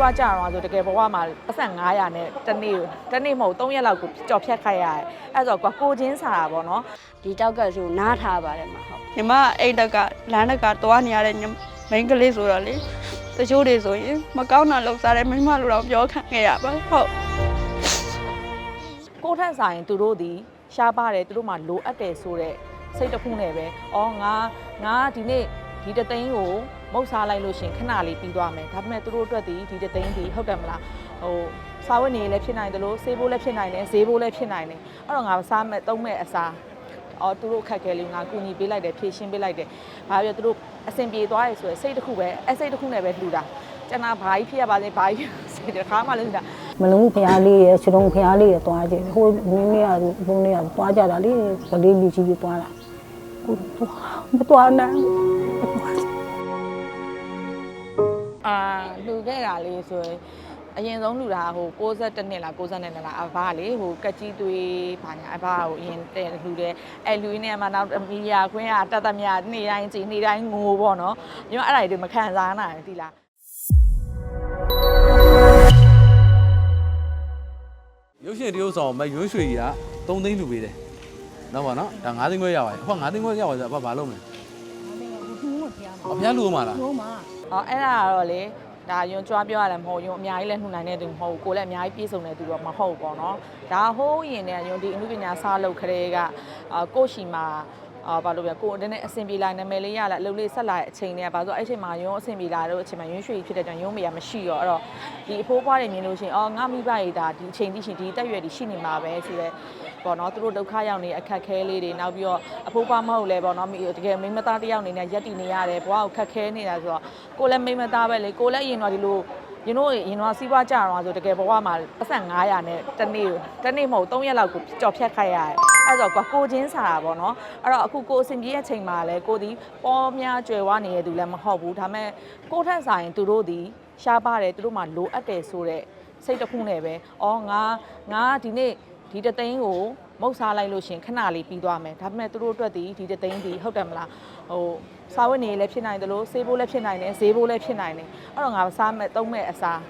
ပွားကြတော့ဆိုတကယ်ဘဝမှာပတ်စံ900နဲ့တစ်နေ့တစ်နေ့မဟုတ်3ရက်လောက်ကိုကြော်ဖြတ်ခိုက်ရတယ်အဲ့ဆိုကွာကိုချင်းစားတာပေါ့နော်ဒီတောက်ကဆိုနားထားပါတယ်မဟုတ်ညီမအိတ်တက်ကလမ်းတက်ကသွားနေရတဲ့ညီမိန်းကလေးဆိုတော့လေတချို့တွေဆိုရင်မကောင်းတာလုပ်စားတဲ့မိန်းမလိုတော့ပြောခံခဲ့ရပါဟုတ်ကိုထက်ဆိုင်သူတို့ဒီရှားပါတယ်သူတို့မှလိုအပ်တယ်ဆိုတော့စိတ်တစ်ခုနဲ့ပဲအော်ငါငါဒီနေ့ဒီတသိန်းကို မုတ်စားလိုက်လို့ရှရင်ခဏလေးပြီးသွားမယ်ဒါပေမဲ့သူတို့အတွက်ဒီဒီတသိန်းဒီဟုတ်တယ်မလားဟိုစားဝတ်နေလည်းဖြစ်နိုင်တယ်လို့ဆေးဖို့လည်းဖြစ်နိုင်တယ်ဈေးဖို့လည်းဖြစ်နိုင်တယ်အဲ့တော့ငါစားမဲ့သုံးမဲ့အစားအော်သူတို့ခက်ခဲလေးငါကူညီပေးလိုက်တယ်ဖြည့်ရှင်းပေးလိုက်တယ်ဘာပြောသူတို့အဆင်ပြေသွားရဆိုရယ်စိတ်တစ်ခုပဲအစိတ်တစ်ခုနဲ့ပဲလှူတာကျွန်တော်ဘာကြီးဖြစ်ရပါစေဘာကြီးစိတ်တစ်ခါမှလည်းလှူတာမလုံးဖျားလေးရယ်ခြေတုံးဖျားလေးရယ်သွားကြတယ်ဟိုနင်းနေရဘုံနေရသွားကြတာလေဗလေးလူကြီးကြီးသွားတာကိုမသွားနိုင် လှူခဲ့တာလေးဆိုရင်အရင်ဆုံးလှူတာဟို62နှစ်လား62နှစ်လားအဘလေဟိုကက်ကြီးသွေးဘာညာအဘကိုအရင်တဲ့လှူတယ်အဲလှူရင်းနဲ့မှနောက်မီဒီယာခွင့်ကတတ်သမျှနေ့တိုင်းကြည်နေ့တိုင်းငိုပေါ့နော်ညောအဲ့ဒါတွေမခံစားနိုင်ဘူးဒီလားရုပ်ရှင်တရုပ်ဆောင်မရွှေရွှေကြီးက3သိန်းလူပေးတယ်။နော်ဗောနော်။ဒါ9သိန်းခွဲရပါတယ်။အခု9သိန်းခွဲရပါဆိုတော့ဘာလုပ်မလဲ။အဖျားလူအောင်မလားဟောအဲ့ဒါကတော့လေ ဒါယွန်ကြွားပြောရတယ်မဟုတ်ယွန်အများကြီးလည်းလှူနိုင်တဲ့သူမဟုတ်ဘူးကိုလည်းအများကြီးပြည့်စုံတဲ့သူတော့မဟုတ်ဘူးပေါ့နော်ဒါဟိုးရင်နဲ့ယွန်ဒီအမှုပညာစားလုပ်ခရဲကအာကိုယ့်ရှိမှာအာဘာလို့ပြကိုတနေ့အဆင်ပြေလာနာမည်လေးရလာအလုပ်လေးဆက်လာတဲ့အချိန်တွေကဘာလို့အဲ့ချိန်မှာယွန်အဆင်ပြေလာတော့အချိန်မှာယွန်ရွှေဖြစ်တဲ့ကြောင့်ယွန်မေကမရှိတော့အဲ့တော့ဒီအဖိုးဖွားတွေမြင်လို့ရှိရင်အော်ငါမိဘတွေဒါဒီအချိန်တိရှိဒီတက်ရွယ်ဒီရှိနေမှာပဲဆိုတော့ ပေါ့နော်သူတို့ဒုက္ခရောက်နေအခက်ခဲလေးတွေနောက်ပြီးတော့အဖိုးဖွားမဟုတ်လဲပေါ့နော်မိတကယ်မိန်းမသားတစ်ယောက်အနေနဲ့ရက်တည်နေရတယ်ဘဝကိုခက်ခဲနေတာဆိုတော့ကိုလည်းမိန်းမသားပဲလေကိုလည်းအရင်တော့ဒီလိုရင်တို့ရင်တော့စီးပွားကြတော့ဆိုတကယ်ဘဝမှာပတ်စံ900နဲ့တစ်နေ့တစ်နေ့မဟုတ်3ရက်လောက်ကိုကြော်ဖြတ်ခိုက်ရတယ်အဲ့တော့ကွာကိုချင်းစားတာပေါ့နော်အဲ့တော့အခုကိုအစဉ်ပြေးရဲ့ချိန်မှာလဲကိုဒီပေါ်များကြွယ်ဝနေတဲ့သူလည်းမဟုတ်ဘူးဒါပေမဲ့ကိုထက်ဆိုင်သူတို့ဒီရှားပါတယ်သူတို့မှလိုအပ်တယ်ဆိုတော့စိတ်တစ်ခုနဲ့ပဲအော်ငါငါဒီနေ့ ဒီတသိန်းကိုမုတ်စားလိုက်လို့ရှရင်ခဏလေးပြီးသွားမယ်ဒါပေမဲ့သူတို့အတွက်ဒီဒီတသိန်းဒီဟုတ်တယ်မလားဟိုစားဝတ်နေလည်းဖြစ်နိုင်တယ်လို့ဆေးဖို့လည်းဖြစ်နိုင်တယ်ဈေးဖို့လည်းဖြစ်နိုင်တယ်အဲ့တော့ငါစားမဲ့သုံးမဲ့အစား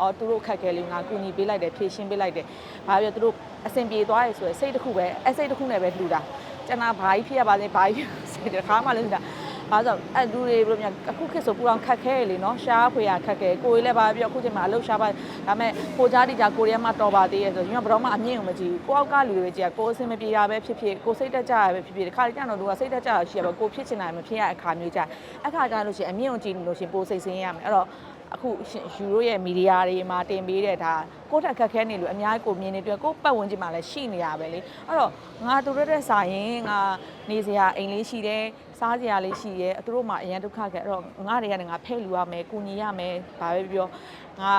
အော်သူတို့ခက်ခဲလေးငါကူညီပေးလိုက်တယ်ဖြည့်ရှင်းပေးလိုက်တယ်။ဘာပြောသူတို့အဆင်ပြေသွားရဆိုရယ်စိတ်တစ်ခုပဲအစိတ်တစ်ခုနဲ့ပဲလှူတာ။ကျွန်တော်ဘာကြီးဖြစ်ရပါစေဘာကြီးစိတ်တစ်ခါမှလည်းလှူတာ။ ဘာလို့အဲ့လူတွေဘယ်လိုများအခုခေတ်ဆိုပူအောင်ခက်ခဲလေနော်ရှားဖွေရခက်ခဲကိုယ်လည်းဘာပြောအခုချိန်မှာအလုပ်ရှားပါဒါမဲ့ကိုကြားတိကြကိုရီးယားမှာတော်ပါသေးရဲ့ဆိုရင်ဘယ်တော့မှအမြင့်ကိုမကြည့်ဘူးကိုအောက်ကလူတွေကြီးကကိုအဆင်မပြေတာပဲဖြစ်ဖြစ်ကိုစိတ်တက်ကြရပဲဖြစ်ဖြစ်ဒီခါလေးကျတော့သူကစိတ်တက်ကြရရှိရပဲကိုဖြစ်ချင်တာမဖြစ်ရအခါမျိုးကြအခါကြလို့ရှိရင်အမြင့်ကိုကြည့်လို့ရှိရင်ပိုစိတ်ဆင်းရမယ်အဲ့တော့ အခုယူရိုရဲ့မီဒီယာတွေမှာတင်ပေးတဲ့ဒါကိုယ့်ထက်ခက်ခဲနေလို့အများကြီးကိုမြင်နေတွေ့ကိုယ့်ပတ်ဝန်းကျင်မှာလည်းရှိနေရပဲလေအဲ့တော့ငါတို့တဲ့စာရင်ငါနေစရာအိမ်လေးရှိတယ်စားစရာလေးရှိရဲသူတို့မှအရန်ဒုက္ခခဲအဲ့တော့ငါတွေကလည်းငါဖဲ့လူရမယ်ကုညီရမယ်ဘာပဲပြောငါ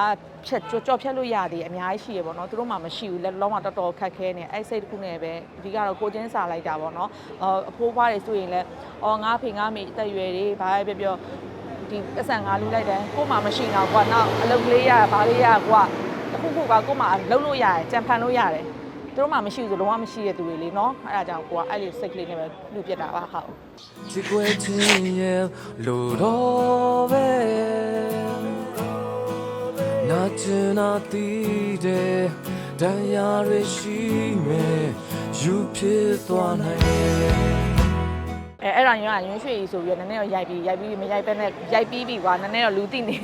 ဖြတ်ကြော်ဖြတ်လို့ရသေးအများကြီးရှိရပေါ့နော်သူတို့မှမရှိဘူးလက်လုံးမှတော်တော်ခက်ခဲနေအဲ့စိတ်တစ်ခုနဲ့ပဲအဓိကတော့ကိုချင်းစာလိုက်တာပေါ့နော်အဖိုးဖွားတွေဆိုရင်လည်းအော်ငါဖေငါမေအသက်အရွယ်တွေဘာပဲပြောပြော ဒီအဆန်ငါလူလိုက်တယ်ကို့မှာမရှိတော့ကွာနောက်အလုပ်ကလေးရဘာလေးရကွာတခုခုကကို့မှာလုံးလို့ရတယ်ကြံဖန်လို့ရတယ်သူတို့မှမရှိဘူးဆိုလုံးဝမရှိတဲ့သူတွေလေနော်အဲ့ဒါကြောင့်ကိုကအဲ့လိုစိတ်ကလေးနဲ့ပဲလူပြစ်တာပါဟုတ်ချစ်ွယ်ချင်းရဲ့လိုတော့ပဲနာချင်နာတီးတဲ့တရားရရှိမယ်ယူဖြစ်သွားနိုင်ရဲ့ အဲအဲ့ဒါညကရွှေရွှေကြီးဆိုပြီးတော့နည်းနည်းတော့ရိုက်ပြီးရိုက်ပြီးမရိုက်ပဲနဲ့ရိုက်ပြီးပြီကွာနည်းနည်းတော့လူသိနေ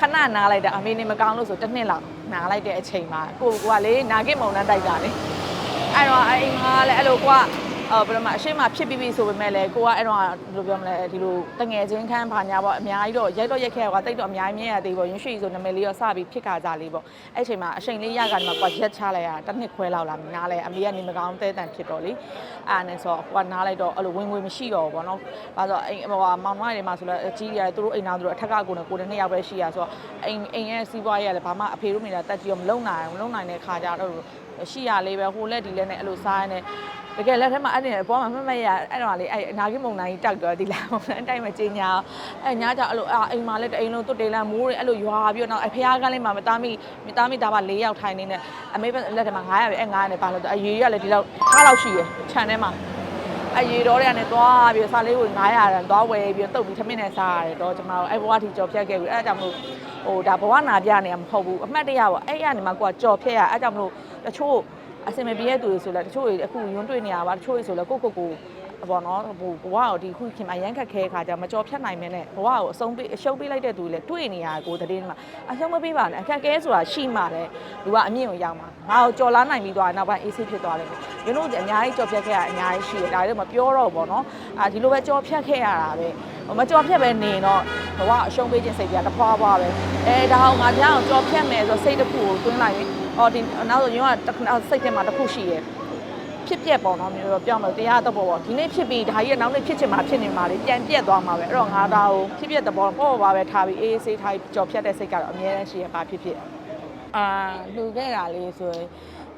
ခဏနားလိုက်တာအမေနေမကောင်းလို့ဆိုတစ်နှစ်လောက်နားလိုက်တဲ့အချိန်မှာကိုကလေနာဂစ်မုံနှမ်းတိုက်တာလေအဲ့တော့အဲ့ငါလည်းအဲ့လိုကွာ အော်ဘယ်လိုမှအရှိမဖြစ်ပြီးပြီဆိုပေမဲ့လည်းကိုကအဲ့တော့ဘယ်လိုပြောမလဲဒီလိုတငယ်ချင်းခန်းဘာညာပေါ့အများကြီးတော့ရိုက်တော့ရိုက်ခဲ့ကွာတိတ်တော့အများကြီးမြင်ရသေးပေါ့ရွှေရွှေကြီးဆိုနာမည်လေးတော့စပြီးဖြစ်ခါကြလေးပေါ့အဲ့ချိန်မှာအချိန်လေးရကနေမှကွာရက်ချလိုက်ရတာတစ်နှစ်ခွဲလောက်လာနားလဲအမေကနေမကောင်းတဲတန်ဖြစ်တော့လေအဲ့နဲ့ဆိုကွာနားလိုက်တော့အဲ့လိုဝင်ငွေမရှိတော့ဘူးပေါ့နော်ဘာလို့အိမ်ဟိုမောင်နှမတွေမှာဆိုလဲအကြီးကြီးရတယ်သူတို့အိမ်သားသူတို့အထက်ကကိုနဲ့ကိုနဲ့နှစ်ယောက်ပဲရှိရဆိုတော့အိမ်အိမ်ရဲ့စီးပွားရေးကလည်းဘာမှအဖေတို့မိတာတက်ကြီးရောမလုံနိုင်ဘူးမလုံနိုင်တဲ့ခါကြတော့ရှိရလေးပဲဟိုလက်ဒီလက်နဲ့အဲ့လိုစားရတဲ့တကယ်လက်ထက်မှာအဲ့ဒီအပေါ်မှာမမရအဲ့တော့လေအဲ့အနာဂိမုံနိုင်တောက်တော့ဒီလာမုံနိုင်တိုင်းမကျင်းညာအဲ့ညာကြောင့်အဲ့လိုအိမ်မှာလည်းတအိမ်လုံးတွတ်တေးလမ်းမိုးတွေအဲ့လိုရွာပြီးတော့နောက်အဖေကလည်းမှာမသားမိမသားမိသားပါ၄ယောက်ထိုင်နေနေအမေလက်ထက်မှာ900ပဲအဲ့900နဲ့ပါလို့အရေးရလည်းဒီလောက်ခါလောက်ရှိရယ်ခြံထဲမှာ အရေတော်တွေကနေသွားပြီးစားလေးကို900ရန်သွားဝယ်ပြီးတုတ်ပြီးထမင်းနဲ့စားရတယ်တော့ကျွန်တော်အဲ့ဘဝထိကြော်ဖြတ်ခဲ့ပြီအဲ့ဒါကြောင့်မလို့ဟိုဒါဘဝနာပြနေမှာမဟုတ်ဘူးအမှတ်တရပေါ့အဲ့ရနေမှာကိုကကြော်ဖြတ်ရအဲ့ဒါကြောင့်မလို့တချို့အစင်မပြေတဲ့သူတွေဆိုလဲတချို့တွေအခုယွန်းတွေ့နေရပါတချို့တွေဆိုလဲကိုကိုကို ဘောနော်ဟိုဘဝကိုဒီခုခင်မရမ်းခက်ခဲခါကြမကြော်ဖြတ်နိုင်မင်းနဲ့ဘဝကိုအဆုံးပေးအရှုံးပေးလိုက်တဲ့သူတွေလည်းတွေ့နေရကိုတည်င်းမှာအရှုံးမပေးပါနဲ့အခက်ခဲဆိုတာရှိမှတယ်လူကအမြင့်ကိုရောက်မှာငါ့ကိုကြော်လာနိုင်ပြီးသွားနောက်ပိုင်းအေးဆေးဖြစ်သွားတယ်ရင်းတို့အများကြီးကြော်ဖြတ်ခဲ့ရအများကြီးရှိတယ်ဒါလည်းမပြောတော့ဘောနော်အာဒီလိုပဲကြော်ဖြတ်ခဲ့ရတာပဲမကြော်ဖြတ်ပဲနေတော့ဘဝအရှုံးပေးခြင်းစိတ်ပြတဖွာဖွာပဲအဲဒါအောင်ငါကြောင်ကြော်ဖြတ်မယ်ဆိုစိတ်တစ်ခုကိုတွင်းလိုက်ရင်အော်ဒီနောက်ဆိုရုံးကစိတ်ထဲမှာတစ်ခုရှိရဲ့ ဖြစ်ပြက်ပေါ့နော်မျိုးတော့ပြောင်းလို့တရားတော့ပေါ့ပေါ့ဒီနေ့ဖြစ်ပြီးဒါကြီးကနောက်နေ့ဖြစ်ချင်မှဖြစ်နေမှာလေပြန်ပြက်သွားမှာပဲအဲ့တော့ငါဒါကိုဖြစ်ပြက်တဲ့ပေါ့ပေါ့ပါပဲထားပြီးအေးအေးဆေးထားပြီးကြော်ဖြတ်တဲ့စိတ်ကတော့အများတန်းရှိရပါဖြစ်ဖြစ်အာလူခဲ့တာလေးဆိုရင်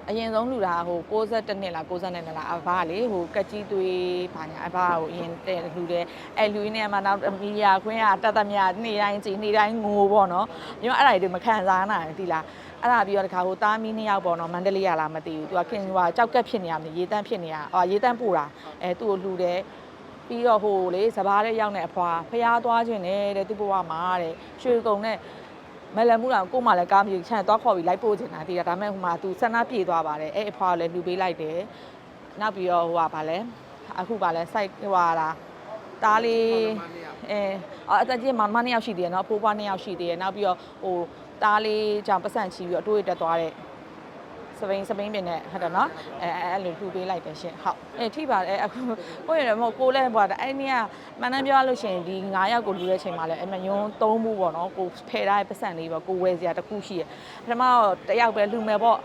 အရင်ဆုံးလူတာဟို62နှစ်လား62နှစ်လားအဘလေဟိုကက်ကြီးသွေးဘာညာအဘကိုအရင်တဲ့လူတဲ့အဲ့လူရင်းနဲ့မှနောက်မီဒီယာခွင်းကတတ်တမြနေ့တိုင်းကြည်နေ့တိုင်းငိုပေါ့နော်ညအဲ့ဒါတွေမခံစားနိုင်ဘူးဒီလားအဲ့ဒါပြီးတော့တခါဟိုသားမီးနှစ်ယောက်ပေါ့နော်မန္တလေးရလားမသိဘူးသူကခင်ဟိုကြောက်ကက်ဖြစ်နေရမယ်ရေတန်းဖြစ်နေရအော်ရေတန်းပို့တာအဲသူ့ကိုလှူတယ်ပြီးတော့ဟိုလေစပားလေးရောက်နေအဖွာဖျားသွားခြင်းနဲ့တဲ့သူ့ဘဝမှာတဲ့ရွှေကုံနဲ့မလန်မှုတော့ကို့မှလည်းကားမြေချန်သွားခေါ်ပြီးလိုက်ပို့ချင်တာတည်တာဒါမဲ့ဟိုမှာသူဆန္ဒပြေသွားပါတယ်အဲ့အဖွာကိုလည်းလှူပေးလိုက်တယ်နောက်ပြီးတော့ဟိုကဗာလဲအခုဗာလဲစိုက်ဟိုဟာလားတားလေးအဲအသက်ကြီးမမနှစ်ယောက်ရှိသေးတယ်နော်ဖိုးဖွားနှစ်ယောက်ရှိသေးတယ်နောက်ပြီးတော့ဟို တားလေးကြောင့်ပတ်စံချီပြီးတော့အတွေးတက်သွားတဲ့စပိန်စပိန်ပင်နဲ့ဟုတ်တယ်နော်အဲအဲအဲ့လိုထူပေးလိုက်တယ်ရှင်ဟုတ်အဲထိပါတယ်အခုကိုရမဟုတ်ကိုလည်းဟိုအဲ့ဒီကမန်တန်းပြောရလို့ရှိရင်ဒီ9ယောက်ကိုလူတဲ့ချိန်မှာလည်းအမယွန်း3မှုပေါ့နော်ကိုဖယ်ထားတဲ့ပတ်စံလေးပေါ့ကိုဝယ်စရာတစ်ခုရှိရပထမတော့တယောက်ပဲလူမယ်ပေါ့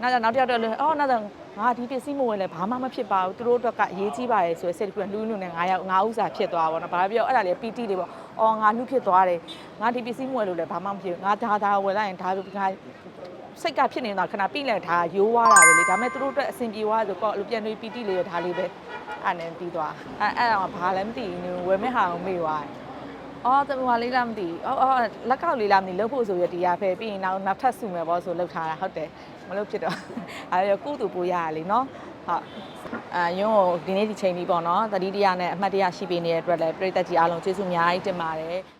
နောက်တော့နောက်တစ်ယောက်တော့လေအော်နောက်တော့ ငါဒီပစ္စည်းမဝယ်လဲဘာမှမဖြစ်ပါဘူးသူတို့အတွက်ကအရေးကြီးပါတယ်ဆိုရယ်စိတ်တစ်ခုလူလူနဲ့9ယောက်9ဥစားဖြစ်သွားပါတော့ဘာပြောအဲ့ဒါလေ PT လေးပေါ့အော်ငါလူဖြစ်သွားတယ်ငါဒီပစ္စည်းမဝယ်လို့လဲဘာမှမဖြစ်ဘူးငါဒါဒါဝယ်လိုက်ရင်ဒါငါစိတ်ကဖြစ်နေတာခဏပြီးလဲဒါရိုးွားတာပဲလေဒါပေမဲ့သူတို့အတွက်အဆင်ပြေသွားဆိုတော့ပြန်တွေပီတိလေးရဒါလေးပဲအဲ့နဲ့ပြီးသွားအဲ့အဲ့တော့ဘာလည်းမသိဘူးဝယ်မဲ့ဟာကိုမေ့သွားတယ် အော်တမွာလေးလားမသိဘူးအော်အော်လက်ကောက်လေးလားမသိလို့ဖို့ဆိုရဒီရဖယ်ပြီးရင်နောက်နောက်ထပ်စုမယ်ပေါ့ဆိုလောက်ထားတာဟုတ်တယ်မလို့ဖြစ်တော့အဲ့ရကုတူပို့ရရလေနော်ဟုတ်အာယုံကိုဒီနေ့ဒီချိန်လေးပေါ့နော်တတိတရနဲ့အမှတ်တရရှိပေးနေတဲ့အတွက်လည်းပြည်သက်ကြီးအားလုံးကျေးဇူးအများကြီးတင်ပါတယ်